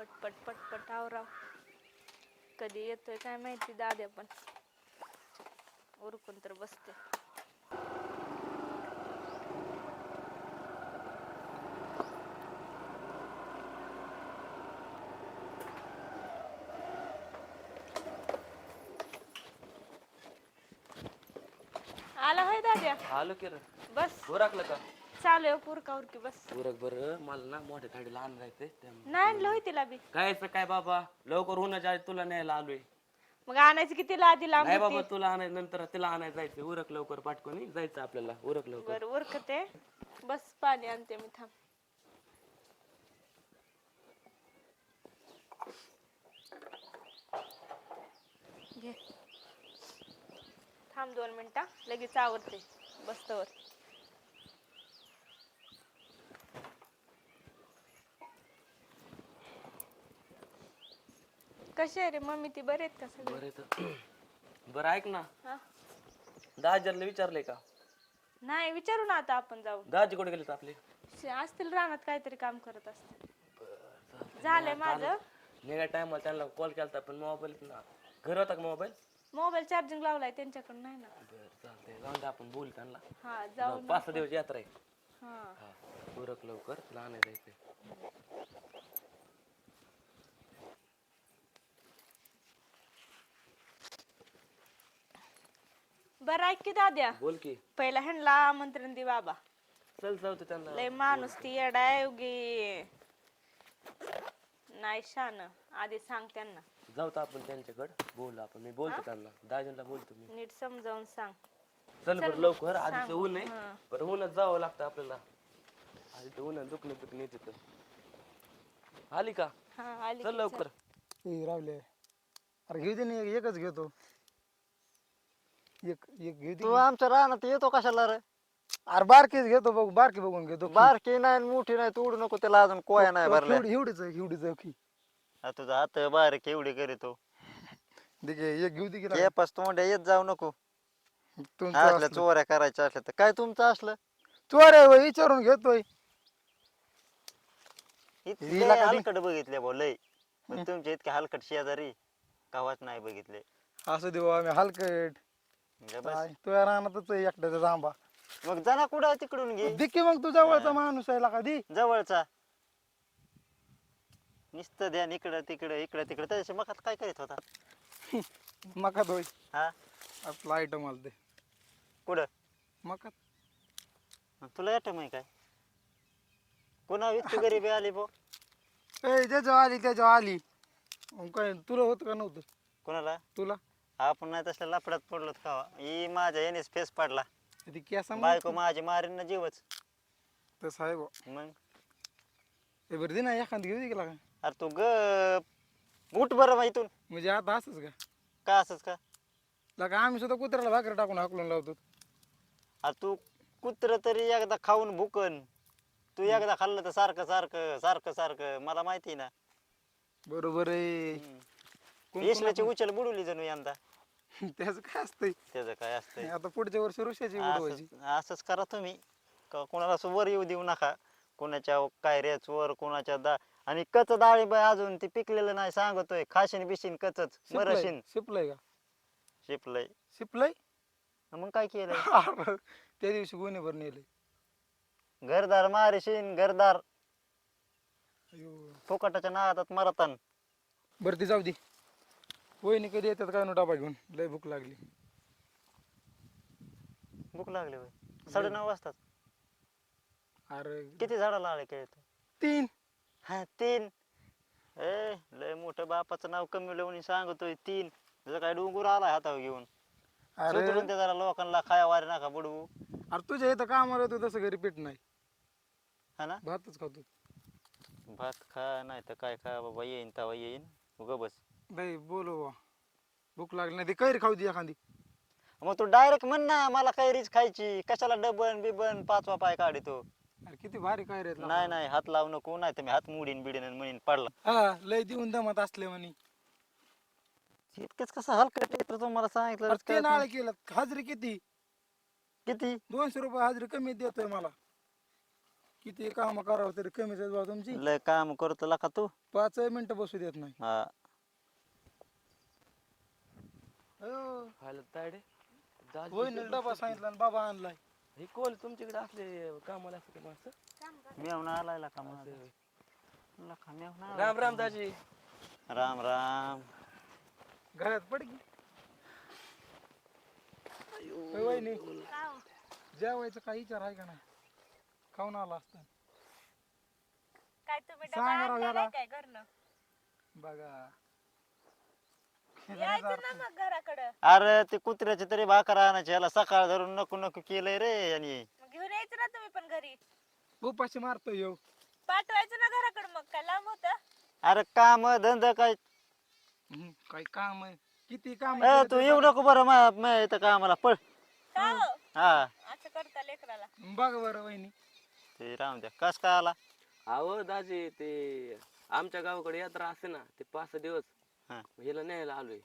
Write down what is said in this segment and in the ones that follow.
पटपट पटपट आवराव कधी येतोय काय माहिती दाद्या पण. उरकून तर बसते. आला होय दाद्या? आलो की रे. बस. उरकलं का? चालू आहे पुरका उरकी बस. उरक बरं मला ना मोठ्या आण जायचंय त्यामुळे नाही आणलं होय तिला बी. काय असं काय बाबा? लवकर होण्याच्या आधी तुला न्यायला आलोय. मग आणायचं की तिला आधी लांब नाही? बाबा तुला आणायचं नंतर तिला आणायचं जायचं उरक लवकर पाठकोनी जायचं आपल्याला. उरक लवकर. बर उरकते. बस पाणी आणते मी थांब. घे. थांब दोन मिनिटं लगेच आवरते. बसतवर कशी आहे रे? मम्मी ती बरे आहेत का सगळे? बरं तर बरं ऐक ना. हा? दहाजरला विचारलंय का? नाही विचारू ना आता आपण जाऊ. दहाजी कुठे गेले आपले? श- असतील रानात काहीतरी काम करत असतील. झालंय माझं. निघा टायमाला त्यांना कॉल केला पण मोबाईल ना. घर होता का मोबाईल मोबाईल चार्जिंग लावलाय त्यांच्याकडून नाही ना. बरं चालतंय. जाऊन दे आपण बोलू त्यांना. हा जाऊ पाच सहा दिवस यात्रा आहे. हा. हा उरक लवकर तुला आणायचं जायचंय. बरं ऐक की दाद्या. बोल की. पहिला ह्यांना आमंत्रण दे बाबा. चल जाऊ दे त्यांना. लय माणूस ती येडाय उगी. नाही शान. आधी सांग त्यांना. जाऊ तर आपण त्यांच्याकडे. बोलू आपण. मी बोलतो त्यांना. दाजींना बोलतो मी. नीट समजावून सांग. चल बरं लवकर. आधी सांग. ऊन आहे. बरं ऊनच जावं लागतं आपल्याला. आधी तर ऊन दुखणं दुखणं येते तर. आली का? हा आली चल की लवकर. ए रावले. अरे घेऊ दे ना एक- एकच घेतो. एक एक घेऊ दे. तू आमच्या रानात येतो कशाला रे? अरे बारकीच घेतो बघ बारकी बघून घेतो. बारकी नाही आणि मोठी नाही तू उडू नको त्याला अजून कोया नाही भरल्या. एवढी एवढीच आहे, एवढीच आहे की. तुझा हात बारीक एवढी करीतो दे घे, एक घेऊ दे की तोंड्या येत जाऊ नको. तुमचं असल्या असलं. चोऱ्या करायच्या असल्या तर. काय तुमचं असलं? चोर आहे होय, विचारून घेतोय. इतके हिला कधी- हलकट बघितले भाऊ लय. पण तुमचे इतके हलकट शेजारी गावात नाही बघितले. असं देऊ आम्ही हलकट. म्हणजे बस. काय, तुझ्या रानातच आहे एकट्याचा जांबा मग जाना कुठं तिकडून घे. दे की मग तू जवळचा माणूस आहे का दी. जवळचा. नुसतं ध्यान इकडं तिकडं इकडं तिकडं. त्याच्या मकात काय करीत होता? मका दोय हा? आपला आयटम आला दे. कुठं? मका तुला येतं माहिती काय? कोणा इतकी गरिबी आली भो ए त्याच्या आली त्याच्या आली. मग काय तुला होत का नव्हतं? कोणाला? तुला? आपण नाही तसल्या लफड्यात पडलो का ही? माझ्या यानेच फेस पडला. ती बायको माझी मारीन ना जीवच. तसं आहे बुवा. मग? ए बरं दे ना एखादी घेऊ दे की अरे तू ग उठ बरं मग इथून. म्हणजे आता असंच का? का असंच का? लगा आम्ही सुद्धा कुत्र्याला भाकर टाकून हाकलून लावतो अरे तू कुत्र तरी एकदा खाऊन भुकन. तू एकदा खाल्लं तर सारखं सारखं सारखं सारखं. मला माहिती ना. बरोबर आहे. कोण- येशनाची उचल बुडवली जणू यंदा. त्याचं काय असतंय? त्याचं काय असतंय? आता पुढच्या वर्षी ऋषाची उडवायची असंच असंच करा तुम्ही. का कोणाला असं वर येऊ देऊ नका. कोणाच्या कायऱ्याच वर कोणाच्या दा आणि कच डाळी अजून ती पिकलेलं नाही सांगतोय. खाशीन बिशीन कचच मरशीन. शिपलंय का? शिपलय. शिपलंय? मग काय केलं? अरे, त्या दिवशी गुन्हेभर नेले घरदार मारेशीन घरदार. फुकटाच्या नादात मरतान. बरं ती जाऊ दे. वहिनी कधी येतात काय नो डबा घेऊन? लय भूक लागली. भूक लागली होय. साडे नऊ वाजतात. अरे. किती झाडाला आले काय तीन. हा तीन. ए लय मोठं बापाचं नाव कमी लावून सांगतोय तीन. त्याचा काय डोंगर आलाय हातावर घेऊन. अरे. सुधरून त्या जरा लोकांना खाया वारे नका बुडवू. अरे तुझ्या इथं कामाला येतो तसं घरी पीठ नाही. हा ना? भातच खातो. भात खा नाही तर काय खा बाबा येईन तवा येईन. उग बस. बाई बोलू बा भूक लागली नाही ती कैरी खाऊ दे एखादी. मग तू डायरेक्ट म्हण ना मला काही रीच खायची. कशाला डबन बिबन पाचवा पाय काढतो अरे किती भारी काय रे नाही नाही हात लावू नको नाही तर मी हात मुडीन बिडीन आणि म्हणीन पडला. हा लय देऊन दमत असले म्हणे. इतकंच कसं हलकट आहे तर तुम्हाला सांगितलं अरे ते कळत नाळे नाही. केलं हाजरी किती? किती? दोनशे रुपये हाजरी कमी देतोय मला. किती काम करावं तरी कमीच आहे भाऊ तुमची. लय काम करतो का तू. पाच मिनिटं बसू देत नाही. हा. तायडे दाजी वहिनीला डबा सांगितला आणि बाबा आणलाय. हे कोण? तुमच्याकडे असले कामाला असते का माणसं? मेवून आलाय का माझा असं होय. लका मेवून आलाय. राम राम दाजी. राम राम. घरात पड की. होय वहिनी जेवायचं काही विचार आहे का नाही? खाऊन आला असता. काय तुम्ही सांगा डबा राव आणला याला. नाही काय घरनं? बघा. यायचं ना मग घराकडं. अरे ते कुत्र्याची तरी भाकर आणायची. याला सकाळ धरून नको नको केलंय रे यांनी. मग घेऊन यायचं ना तुम्ही पण घरी. उपाशी मारतो येऊ पाठवायचं ना घराकडं मग. काय लांब होतं? अरे काम धंदा काय? हम्म, काही काम आहे? किती काम ए तू येऊ नको बरं मा- मा इथं कामाला. पळ. का हो? हा. असं करता लेकराला. बघ बरं वहिनी. ते राहून द्या. कस काय आला? अहो दाजी ते आमच्या गावाकडे यात्रा असते ना ते पाच दिवस. हा. हिला न्यायला आलोय.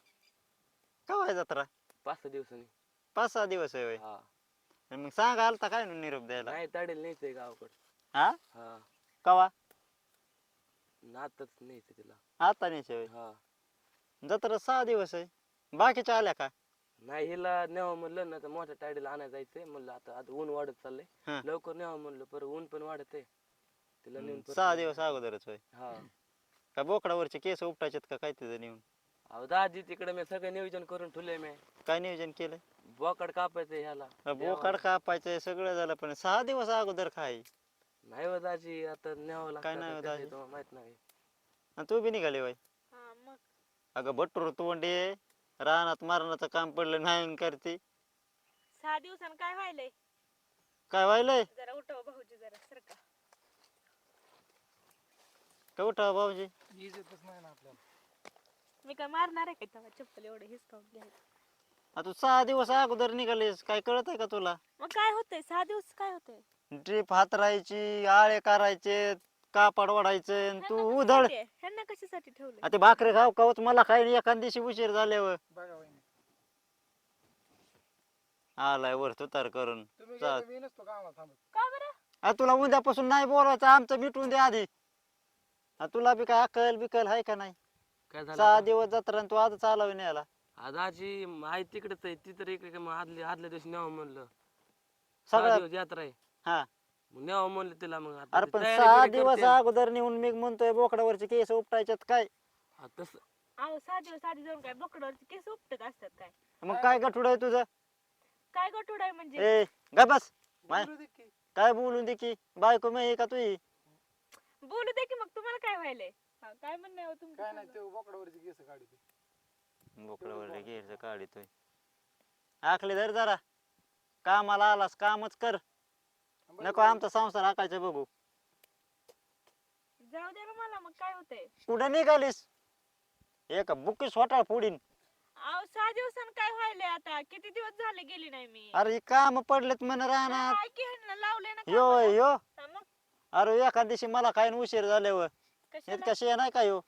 काय जत्रा पाच सहा दिवसांनी. पाच सहा दिवस आहे होय. हा. आणि मग सांग आलता काय नु निरोप द्यायला? नाही ताडेल न्यायचंय गावाकडे. हा? हा. कवा? नातच न्यायचं तिला. आता नाही होय? हा. जत्रा सहा दिवस आहे. बाकीच्या आल्या का? नाही हिला न्यावं म्हणलं ना तर मोठ्या टायडीला आणायला जायचंय म्हणलं. आता आता ऊन वाढत हा. चाललंय लवकर न्यावं म्हणलं पर ऊन पण वाढत आहे तिला नेऊन परत सहा. दिवस अगोदरच होय. हा. का बोकडावरचे केस उपटायचेत का काय तिथं नेऊन अहो दाजी तिकडे मी सगळं नियोजन करून ठेवलंय मी. काय नियोजन केलंय? बोकड कापायचंय ह्याला. बोकाड कापायचंय सगळं झालं पण सहा दिवस अगोदर खाय नाही हो दाजी आता न्यावं लागतं काय नाही हो दाजी? तुम्हाला माहीत नाही. आणि तू बी निघाली बाई हा मग. अगं भट्टूर तोंडे रानात मारण्याचं काम पडलं नाही करते. सहा दिवसानं काय व्हायलंय? काय व्हायलंय? जरा उठव भाऊजी जरा सरका का उठा भाऊजी. इज्जतच नाही ना आपल्याला. मी काय मारणार आहे का तेव्हा? चप्पल एवढे हिसकावून घ्यायचं आ तू सहा दिवस अगोदर निघालीस काय कळत आहे का तुला? मग काय होतंय? सहा दिवस काय होतंय? ड्रीप हातरायची आळे करायचे कापड वाढायचे आणि तू ह्यांना उधळ. कशासाठी? ह्यांना कशासाठी ठेवलंय? आ ते भाकरे खाऊ खाऊच मला काय नाही एखाद दिवशी उशीर झाल्यावर. बघा वहिनी. आलाय वर तुतार करून. तुम्ही चा- गेले, मी नसतो कामाला थांबत. का बरं? आ तुला उद्यापासून नाही बोलायचं आमचं मिटवून दे आधी. आ तुला बी काय अकल बिकल आहे का नाही? काय झालं सहा आता? दिवस जत्रा आणि तू आज चालव न्यायला. आ, दाजी म, आई तिकडेच आहे ती तर इकडे मग आदल्या आदल्या दिवशी न्यावं म्हणलं. सहा सगळ्या दिवस यात्रा आहे. हा. मग न्यावं म्हणलं तिला मग आता अरे ती पण तयारी सहा दिवस करते. अगोदर नेऊन मी म्हणतोय बोकडावरचे केस उपटायच्यात काय? हा, तसं अहो सहा दिवस आधी जाऊन काय बोकडावरचे केस उपटत असतात काय? मग काय गठुड आहे तुझं? काय गटूड आहे म्हणजे? ए गा बस. माय बोलू दे की. काय बोलून दे की? बायको मी का तुझी? बोलू दे की मग तुम्हाला काय व्हायलंय? हा, काय म्हणणं आहे हो तुमचं काय नाही सांगा. ते बोकडावरची केस काढते. बोकडावर घ्यायचं काढितोय आखले धर जरा. कामाला आलास कामच कर. नको आमचा संसार हाकायचं बघू. जाऊ दे ना मला मग काय होतंय? कुठं निघालीस? एक बुकी स्वटाळ फोडीन. अहो सहा दिवसानं काय व्हायलंय आता? किती दिवस झाले गेली नाही मी? अरे काम पडलेत म्हण राहणार लावले ना यो कामाला. यो. हा, अरे एका दिवशी मला काय न उशीर झाल्यावर. कशाला? इतका शे नाही का यो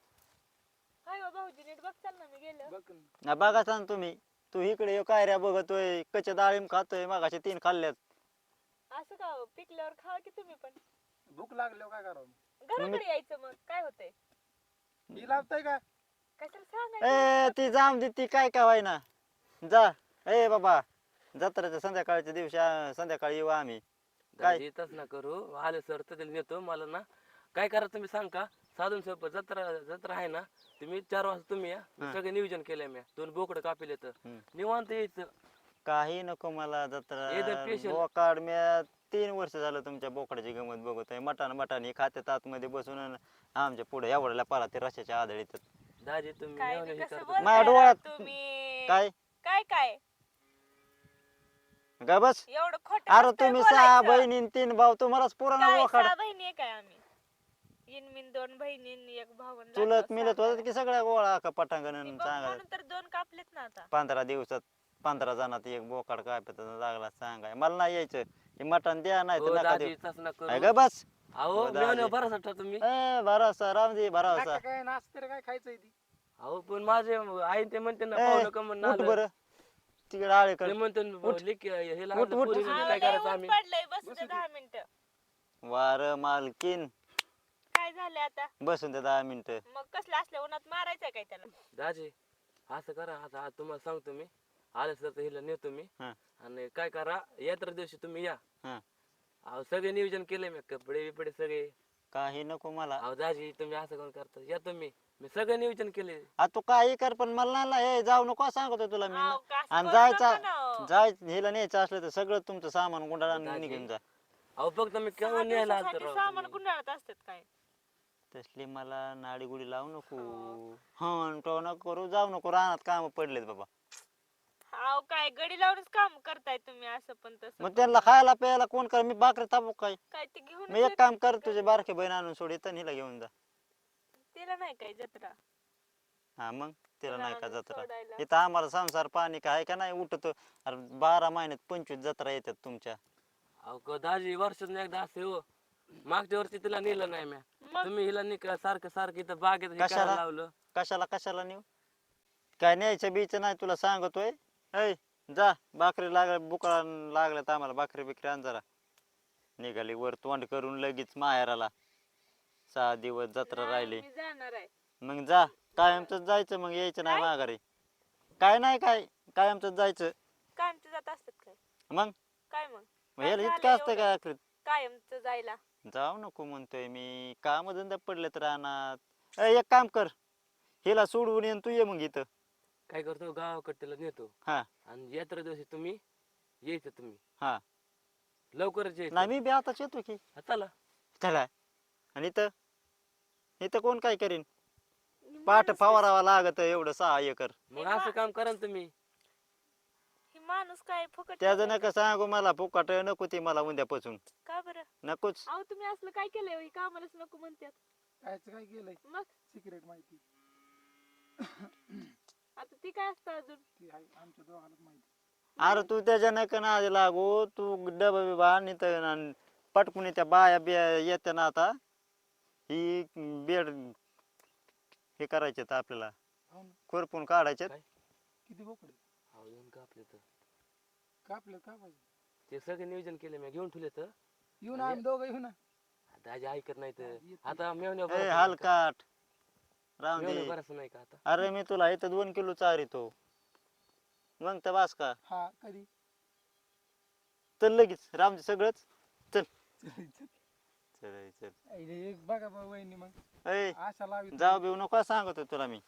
हाय हो भाऊजी नीट बघचाल ना मी गेलो. बघ ना. ना बघा सांग तुम्ही. तू इकडे यो कायऱ्या बघतोय? कच्चे डाळिंब खातोय मागाशी तीन खाल्ल्यात. असं का हो? पिकल्यावर खावा की तुम्ही पण? भूक लागल्यावर काय करावं? घराकडे यायचं मग. काय होतंय? ही लावताय का? कशाला सांगायचं ए ती जाम दे ती काय काय व्हायना जा. ए बाबा. जत्राच्या संध्याकाळच्या दिवशी आ, संध्याकाळी येऊ आम्ही. काय? तसं ना करू. आले सर तर तिला नेतो मला ना काय करा तुम्ही सांग का? साधून सोपं. जत्रा जत्रा आहे ना तुम्ही चार वाजता तुम्ही या. मी. सगळे नियोजन केलंय मी. दोन बोकडं कापिले तर हम्म. निवांत यायचं. काही नको मला जत्रा. बोकाड म्या तीन वर्ष झालं तुमच्या बोकडाची गमत बघत आहे. मटण मटण. हे खात्यात आतमध्ये बसून अन आमच्या पुढे एवढ्या पाला ते रशाच्या आदळ येतात दाजी तुम्ही काय नेऊन बी कसं करता. माझ्या डोळ्यात- राव तुम्ही? काय? काय काय? गा बस. एवढं खोट अरे तुम्ही सहा बहिणी तीन भाऊ तुम्हालाच पुराणा काय बोकाड सहा बहिणी आहे काय आम्ही? इनमिन दोन बहिणी एक भाऊ चुलत लागलं मिलत सहा होतात की सगळ्या गोळा का पटांगण ती बघ सांगा म्हणून तर दोन कापलेत ना आता. पंधरा दिवसात पंधरा जणात एक बोकाड काय लागला सांगाय. मला नाही यायचं. हे मटण द्या नाही हो तर नका देऊ. तसं करू. का बस. अहो हो, ठेवा तुम्ही. ए भरोसा रामजी भरोसा. काय नाचते रे काय खायचंय ती? अहो पण माझे आई ते म्हणते ना ए, पाहुणं कमन उठ बर. तिकडे आळे कर म्हणते हे उठ, उठ. काय लय करायचं ऊन आम्ही? पडलंय बस बसू दे. दे. दहा मिनिटं. वार मालकीन. काय झालं आता? बसून द्या दहा मिनिटं. मग कसलं असल्या उन्हात मारायचंय काय त्याला? दाजी असं करा आता आज तुम्हाला सांगतो मी. आलं सर तर हिला नेतो मी. हा. आणि काय करा यात्रा दिवशी तुम्ही या. हा. अहो सगळे नियोजन केले मी. कपडे बिपडे सगळे. काही नको मला. अहो दाजी तुम्ही असं कोण करता? या तुम्ही. मी सगळं नियोजन केले. आ तू काही कर पण मला नाही हे जाऊ नको सांगतो तुला मी. कसं आणि करू जायचा ना. जाय हिला न्यायचं असलं तर सगळं तुमचं सामान गुंडाळा दाजी. निघून जा. अहो फक्त मी केव्हा न्यायला सामान. गुंडाळत असतात काय? तसली मला नाडी गुडी लावू नको. हं तो नको करू जाऊ नको रानात काम पडलेत बाबा. अहो काय गडी लावूनच काम करताय तुम्ही असं पण तसं मग त्यांना खायला प्यायला कोण कर मी बाकरी ताबू काय? काय ते घेऊन मी एक काम कर तुझे बारके बहीण आणून सोड इथं हिला घेऊन जा. तिला नाही काय जत्रा. हा मग तिला नाही का जत्रा. सोडायला. इथं आम्हाला संसार पाणी काय का नाही उठतो अरे बारा महिन्यात पंचवीस जत्रा येतात तुमच्या. अहो क- दाजी वर्षात एकदा असे हो. मागच्या वर्षी तिला नेलं नाही म्या. मग? तुम्ही हिला निका सारखं सारखं इथं बागेत हे कशाला? करायला लावलं. कशाला कशाला नेऊ? काय न्यायचं बीच नाही तुला सांगतोय? ऐ जा भाकरी लागल्या बुकळा लागल्यात आम्हाला भाकरी बिकरी आण जरा. निघाली वर तोंड करून लगेच माहेराला. सहा दिवस जत्रा राहिली. मी जाणार आहे. मग जा कायमच जायचं मग यायचं नाही माघारी. काय नाही काय कायमच जायचं. कायमचं जात असतात काय? मग? काय मग? इतकं असतं? काय आखरीत? कायमचं जायला. जाऊ नको म्हणतोय मी. काम धंदा पडलेत रानात. ए, एक काम कर. हिला सोडवून ये न तू ये मग इथं. काय करतो? गावाकडे नेतो. हा. आणि यात्रा दिवशी तुम्ही यायचं तुम्ही. हा. लवकरच यायचं. नाही मी बी आताच येतो की. चला. चला. आणि इथं? इथं कोण काय करीन? ही पाठ माणूस फवारावा लागत एवढं सहा एकर. मग असं काम करा ना तुम्ही. ही माणूस काय फुकट त्याचं नका सांगू मला फुकाट नको ती मला उद्यापासून का बरं? नकोच. अहो तुम्ही असलं काय केलंय ही? कामालाच नको म्हणतात कायचं काय केलंय? मग? सिक्रेट माहिती. आता ती काय असतं अजून? ती आहे आमच्या दोघांनाच माहिती. अरे तू त्याच्या नका ना आधी लागू तू डबा बिबा आणि पटकून त्या बाया बिया येत्या ना आता. ही बेड हे करायचे आपल्याला. हो ना. खुरपून काढायचे? किती बोकडे अहो येऊन कापले तर. कापलं का पाहिजे? ते सगळे नियोजन केले मी घेऊन ठेवले तर. येऊ ना आम्ही दोघं येऊ ना. दाजी ऐकत नाही तर. आता मेवण्या ए? हलकाट राम मेवण्या दे. भरोसा नाही का आता? अरे मी तुला इथं दोन किलो चारितो मग तर बास का? हा कधी? चल लगेच. रामजी सगळंच. चल. चल चल. अरे, एक बघा बा वहिनी मग. ए आशा लावी जाऊ बिऊ नको सांगतो तुला मी.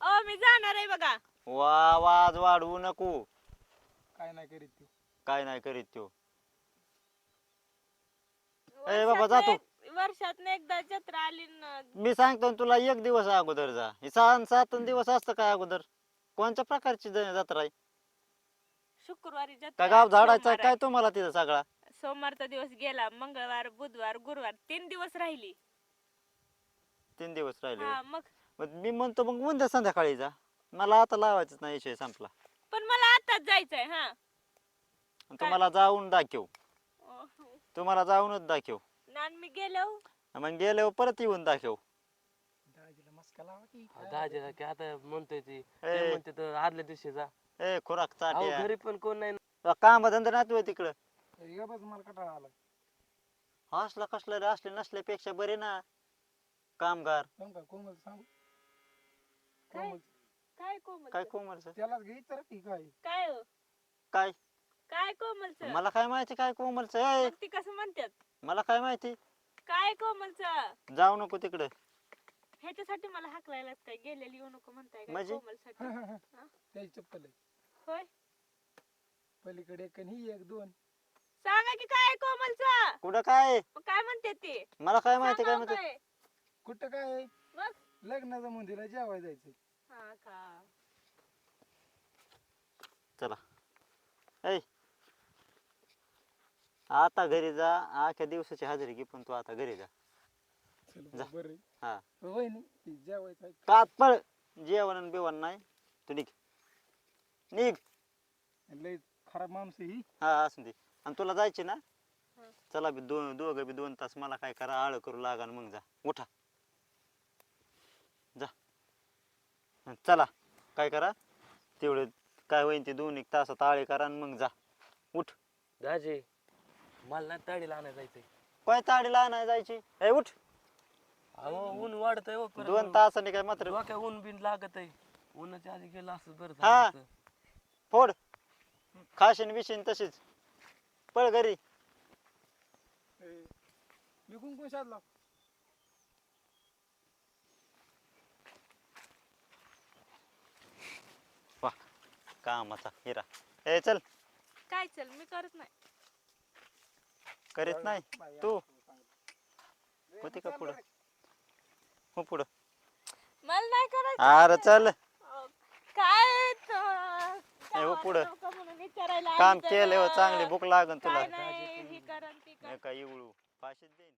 अ मी जाणार आहे बघा. वा वाज वाढवू नको. काय नाही करीत ती. काय नाही करीत तो ए बाबा, जातो. एक- वर्षातनं एकदा जत्रा आली न मी सांगतो ना तुला एक दिवस अगोदर जा. हे सहा सात दिवस असतं काय अगोदर? कोणत्या प्रकारची ज- जत्रा आहे? शुक्रवारी जत्रा का गाव झाडायचा सोमवार काय तुम्हाला तिथं सगळा. सोमवारचा दिवस गेला मंगळवार बुधवार गुरुवार तीन दिवस राहिली. तीन दिवस राहिले हा मग? मग मी म्हणतो मग उद्या संध्याकाळी जा. मला आता लावायचंच नाही विषय संपला. पण मला आताच जायचंय हा. आणि तुम्हाला जाऊन दाखव. अह, तुम्हाला जाऊनच दाखव. नान मी गेलो. मग गेल्यावर परत येऊन दाखव. दाजीला मस्का लावा की अहो, दाजी की आता म्हणतोय ती. ए. म्हणते तर आदल्या दिवशी जा. ए खुराक अहो चाट्या घरी पण कोण नाही. काम धंदा नाही तिकडं. अरे, गा बस मला कटाळा आला असला कसला रे असले नसल्यापेक्षा बरे ना. कामगार. सांग का कोमल सांगू. काय? कोमल. काय कोमल काय कोमलचं? त्यालाच घे तर ठीक आहे काय हो? काय? काय कोमलच? मला काय माहिती काय कोमलचं? ती कसं म्हणतात मला काय माहिती? काय कोमलच? जाऊ नको तिकडे. ह्याच्यासाठी मला हाकलायला काय? गेलेली येऊ नको म्हणताय काय म्हणजे? त्याची चप्पल आहे. होय? पलीकडे एक आणि ही एक दोन. सांगा की काय कोमलच? कुठं काय काय म्हणते ते? मला काय माहिती काय म्हणते? कुठं काय आहे? मग? लग्नाचं मंदिर जेवाय जायचं हा का? चला. ऐ. आता घरी जा आख्या दिवसाची हजेरी घे पण तू आता घरी जा. चल जा. बरं आहे. हा. वहिनी ती जेवायचं आहे. कात पळ जेवण आणि बिवण नाही. तू निघ. निघ. लय खराब माणूस आहे ही. हा असू दे. आणि तुला जायचे ना. चला बी दोन दोघं बी दोन तास मला काय करा आळ करू लागा आणि मग जा. उठा. जा. चला. काय करा? तेवढे काय होईन ते दोन एक तासात आळे करा आणि मग जा. उठ. दाजी मला ना तडीला आणायला जायचंय. काय ताडीला नाही जायची? ए उठ. अहो ऊन वाढत आहे हो दोन तासाने काय मात्र डोक्या ऊन बिन लागत आहे उन्हाच्या आधी गेलं असं बरं हा. झालं असतं. फोड. खाशीन बिशीन तशीच. पळ घरी. ए, विकून कोण साधला वा कामाचा हिरा ए चल. काय चल मी करत नाही. करीत नाही? तू? होती का पुढं? हो पुढं. मला नाही करायचं. अरे चल. काय हो पुढं. नको म्हणून विचारायला काम आली केलं हो. चांगली. भूक लागन तुला. नाही ही ती काय इवळू. फाशीत देईन.